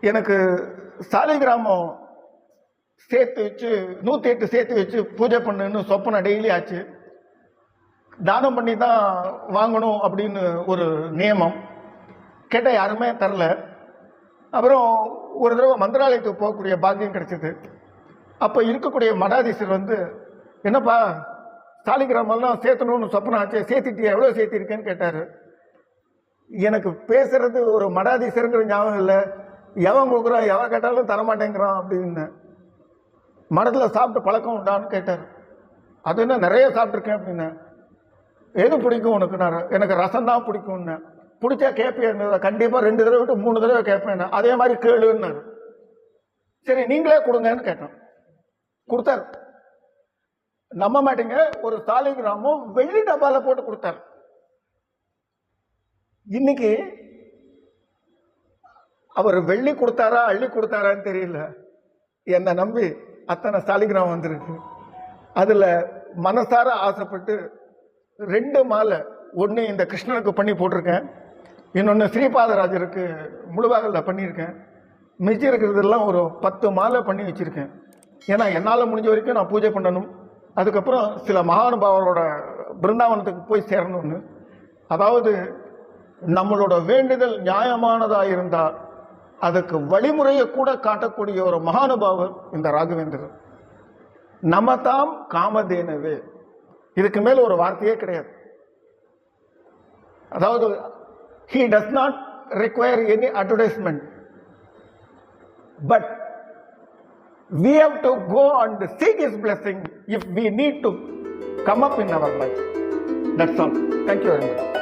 எனக்கு சாலிகிராமம் சேர்த்து வச்சு நூற்றி எட்டு சேர்த்து வச்சு பூஜை பண்ணுன்னு சொப்பனை டெய்லி ஆச்சு. தானம் பண்ணி தான் வாங்கணும் அப்படின்னு ஒரு நியமம். கேட்டால் யாருமே தரல. அப்புறம் ஒரு தடவை மந்திராலயத்துக்கு போகக்கூடிய பாக்கியம் கிடச்சிது. அப்போ இருக்கக்கூடிய மடாதீசர் வந்து என்னப்பா சாலிகிராமெல்லாம் சேர்த்தணும்னு சொப்பனம் ஆச்சு சேர்த்துட்டியா? எவ்வளோ சேர்த்திருக்கேன்னு கேட்டார். எனக்கு பேசுறது ஒரு மடாதீசருங்கிற ஞாபகம் இல்லை. எவன் கொடுக்குறான் எவன் கேட்டாலும் தரமாட்டேங்கிறான் அப்படின்னு. மரத்தில் சாப்பிட்டு பழக்கம் உண்டான்னு கேட்டார். அது என்ன நிறைய சாப்பிட்ருக்கேன் அப்படின்னு. எது பிடிக்கும் உனக்கு? நான் எனக்கு ரசம் தான் பிடிக்கும்னு. பிடிச்சா கேட்பேன் கண்டிப்பாக ரெண்டு தடவை விட்டு மூணு தடவை கேட்பேன் அதே மாதிரி கேளுன்னாரு. சரி நீங்களே கொடுங்கன்னு கேட்டோம் கொடுத்தாரு. நம்ப மாட்டீங்க. ஒரு சாலிகிராமம் வெள்ளி டப்பாவில் போட்டு கொடுத்தாரு. இன்னைக்கு அவர் வெள்ளி கொடுத்தாரா அள்ளி கொடுத்தாரான்னு தெரியல. என்னை நம்பி அத்தனை சாலிகிராம் வந்திருக்கு. அதில் மனசார ஆசைப்பட்டு ரெண்டு மாலை ஒன்று இந்த கிருஷ்ணனுக்கு பண்ணி போட்டிருக்கேன். இன்னொன்று ஸ்ரீபாதராஜருக்கு முழுவாகலில் பண்ணியிருக்கேன். மிச்சம் இருக்கிறதெல்லாம் ஒரு பத்து மாலை பண்ணி வச்சுருக்கேன். ஏன்னா என்னால் முடிஞ்ச வரைக்கும் நான் பூஜை பண்ணணும். அதுக்கப்புறம் சில மகானுபாவரோட பிருந்தாவனத்துக்கு போய் சேரணும்னு. அதாவது நம்மளோட வேண்டுதல் நியாயமானதாக இருந்தால் அதுக்கு வழிமுறையை கூட காட்டக்கூடிய ஒரு மகானுபாவர் இந்த ராகவேந்திரன் நம காமதேனவே இதுக்கு மேல் ஒரு வார்த்தையே கிடையாது அதாவது he does not require any advertisement but we have to go and seek his blessing if we need to come up in our life. That's all. Thank you very.